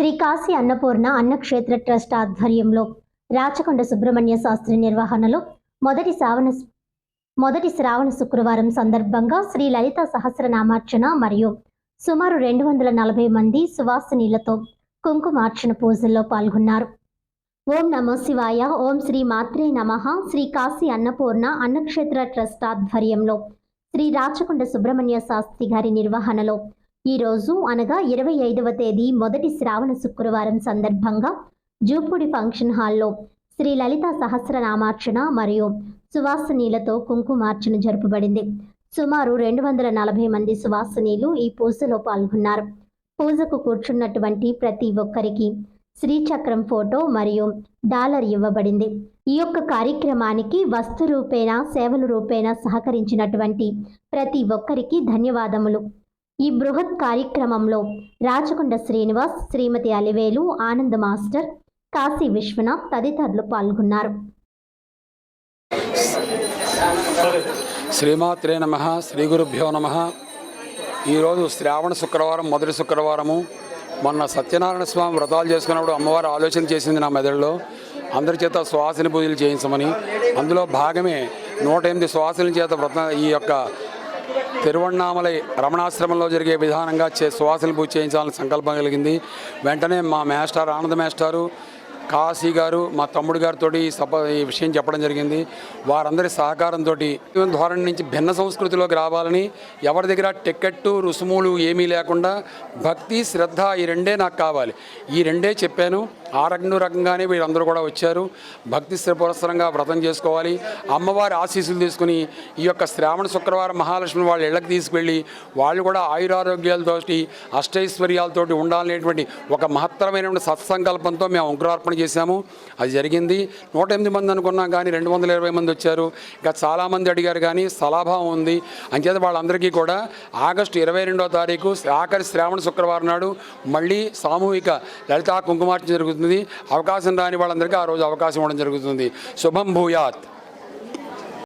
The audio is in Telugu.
శ్రీ కాశీ అన్నపూర్ణ అన్నక్షేత్ర ట్రస్ట్ ఆధ్వర్యంలో రాచకొండ సుబ్రహ్మణ్య శాస్త్రి నిర్వహణలో మొదటి శ్రావణ మొదటి శ్రావణ శుక్రవారం సందర్భంగా శ్రీ లలిత సహస్రనామార్చన మరియు సుమారు రెండు వందల నలభై మంది సువాసినీలతో కుంకుమార్చన పూజల్లో పాల్గొన్నారు. ఓం నమో శివాయ ఓం శ్రీ మాత్రే నమ శ్రీ కాశీ అన్నపూర్ణ అన్నక్షేత్ర ట్రస్ట్ ఆధ్వర్యంలో శ్రీ రాచకొండ సుబ్రహ్మణ్య శాస్త్రి గారి నిర్వహణలో ఈ రోజు అనగా ఇరవై ఐదవ తేదీ మొదటి శ్రావణ శుక్రవారం సందర్భంగా జూపూడి ఫంక్షన్ హాల్లో శ్రీ లలిత సహస్రనామార్చన మరియు సువాసనీలతో కుంకుమార్చన జరుపబడింది. సుమారు రెండు వందల నలభై మంది సువాసనీలు ఈ పూజలో పాల్గొన్నారు. పూజకు కూర్చున్నటువంటి ప్రతి ఒక్కరికి శ్రీచక్రం ఫోటో మరియు డాలర్ ఇవ్వబడింది. ఈ యొక్క కార్యక్రమానికి వస్తు రూపేణ సేవల రూపేణ సహకరించినటువంటి ప్రతి ఒక్కరికి ధన్యవాదములు. ఈ బృహత్ కార్యక్రమంలో రాచకొండ శ్రీనివాస్ శ్రీమతి అలివేలు ఆనంద్ మాస్టర్ కాశీ విశ్వనాథ్ తదితరులు పాల్గొన్నారు. శ్రీమాత్రే నమ శ్రీ గురుభ్యో నమ. ఈరోజు శ్రావణ శుక్రవారం మొదటి శుక్రవారము. మొన్న సత్యనారాయణ స్వామి వ్రతాలు చేసుకున్నప్పుడు అమ్మవారు ఆలోచన చేసింది నా మెదడులో. అందరి చేత సువాసన పూజలు చేయించమని. అందులో భాగమే నూట ఎనిమిది సువాసనల చేత వ్రత ఈ యొక్క తిరువణామలై రమణాశ్రమంలో జరిగే విధానంగా చే సువాసన పూజ చేయించాలని సంకల్పం కలిగింది. వెంటనే మా మేస్టార్ ఆనంద మేస్టారు కాశీ గారు మా తమ్ముడు గారితో ఈ సభ ఈ విషయం చెప్పడం జరిగింది. వారందరి సహకారంతో ధోరణి నుంచి భిన్న సంస్కృతిలోకి రావాలని ఎవరి దగ్గర టికెట్టు రుసుములు ఏమీ లేకుండా భక్తి శ్రద్ధ ఈ రెండే నాకు కావాలి. ఈ రెండే చెప్పాను. ఆ రెండు రకంగానే వీరందరూ కూడా వచ్చారు. భక్తి స్థిరపురస్సరంగా వ్రతం చేసుకోవాలి. అమ్మవారి ఆశీస్సులు తీసుకుని ఈ యొక్క శ్రావణ శుక్రవారం మహాలక్ష్మి వాళ్ళ ఇళ్ళకి తీసుకువెళ్ళి వాళ్ళు కూడా ఆయురారోగ్యాలతోటి అష్టైశ్వర్యాలతోటి ఉండాలనేటువంటి ఒక మహత్తరమైనటువంటి సత్సంకల్పంతో మేము అంకురార్పణ చేశాము. అది జరిగింది. నూట ఎనిమిది మంది అనుకున్నాం కానీ రెండు వందల ఇరవై మంది వచ్చారు. ఇంకా చాలామంది అడిగారు కానీ స్థలాభావం ఉంది. అంచేత వాళ్ళందరికీ కూడా ఆగస్టు ఇరవై రెండో తారీఖు ఆఖరి శ్రావణ శుక్రవారం నాడు మళ్ళీ సామూహిక లలితా కుంకుమార్చన జరుగుతుంది. అవకాశం రాని వాళ్ళందరికీ ఆ రోజు అవకాశం ఇవ్వడం జరుగుతుంది. శుభం భూయాత్.